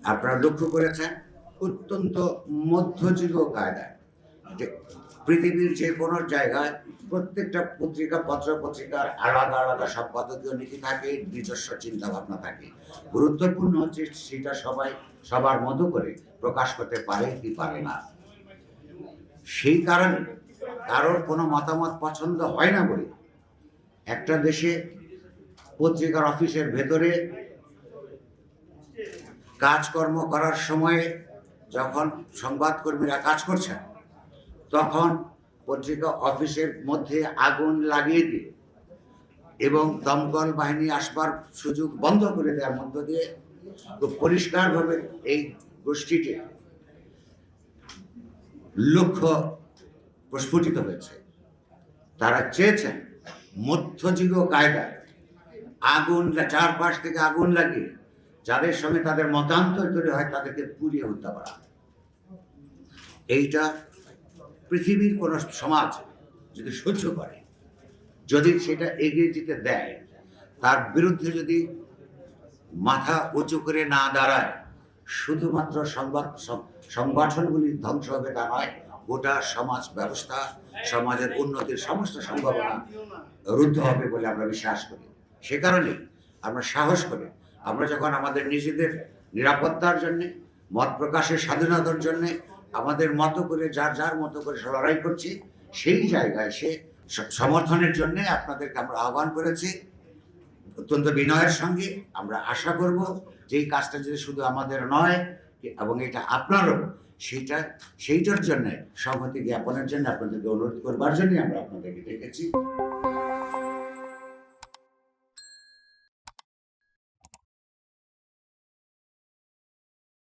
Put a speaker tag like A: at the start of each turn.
A: আপনারা লক্ষ্য করেছেন, অত্যন্ত মধ্যযুগীয় কায়দায়। যে পৃথিবীর যে কোনো জায়গায় প্রত্যেকটা পত্রিকা পত্র পত্রিকার আলাদা আলাদা সম্পাদকীয় নীতি থাকে, নিজস্ব চিন্তা ভাবনা থাকে। গুরুত্বপূর্ণ হচ্ছে সেটা সবাই, সবার মতো করে প্রকাশ করতে পারে কি পারে না। সেই কারণে কারোর কোনো মতামত পছন্দ হয় না বলে একটা দেশে পত্রিকার অফিসের ভেতরে কাজকর্ম করার সময়ে যখন সংবাদকর্মীরা কাজ করছেন তখন পত্রিকা অফিসের মধ্যে আগুন লাগিয়ে দিয়ে এবং দমকল বাহিনী আসবার সুযোগ বন্ধ করে দেওয়ার মধ্য দিয়ে খুব পরিষ্কারভাবে এই গোষ্ঠীটি লক্ষ্য প্রস্ফুটিত হয়েছে। তারা চেয়েছেন মধ্যযুগীয় কায়দায় আগুন, চারপাশ থেকে আগুন লাগিয়ে যাদের সঙ্গে তাদের মতান্তর তৈরি হয়, তাদেরকে পুড়িয়ে হত্যা করা হয়। এইটা পৃথিবীর কোনো সমাজ যদি সহ্য করে, যদি সেটা এগিয়ে যেতে দেয়, তার বিরুদ্ধে যদি মাথা উঁচু করে না দাঁড়ায়, শুধুমাত্র সংবাদ, সংগঠনগুলি ধ্বংস হবে তা নয়, গোটা সমাজ ব্যবস্থা, সমাজের উন্নতির সমস্ত সম্ভাবনা রুদ্ধ হবে বলে আমরা বিশ্বাস করি। সে কারণেই আমরা সাহস করে আমরা যখন আমাদের নিজেদের নিরাপত্তার জন্যে, মত প্রকাশের স্বাধীনতার জন্যে, আমাদের মতো করে যার যার মতো করে লড়াই করছি, সেই জায়গায় সে, সমর্থনের জন্যে আপনাদেরকে আমরা আহ্বান করেছি। অত্যন্ত বিনয়ের সঙ্গে আমরা আশা করব যে এই কাজটা যদি শুধু আমাদের নয়, এবং এটা আপনারও সেইটা সেইটার জন্য সংহতি জ্ঞাপনের জন্য আপনাদেরকে অনুরোধ করবার জন্য আমরা আপনাদেরকে ডেকেছি।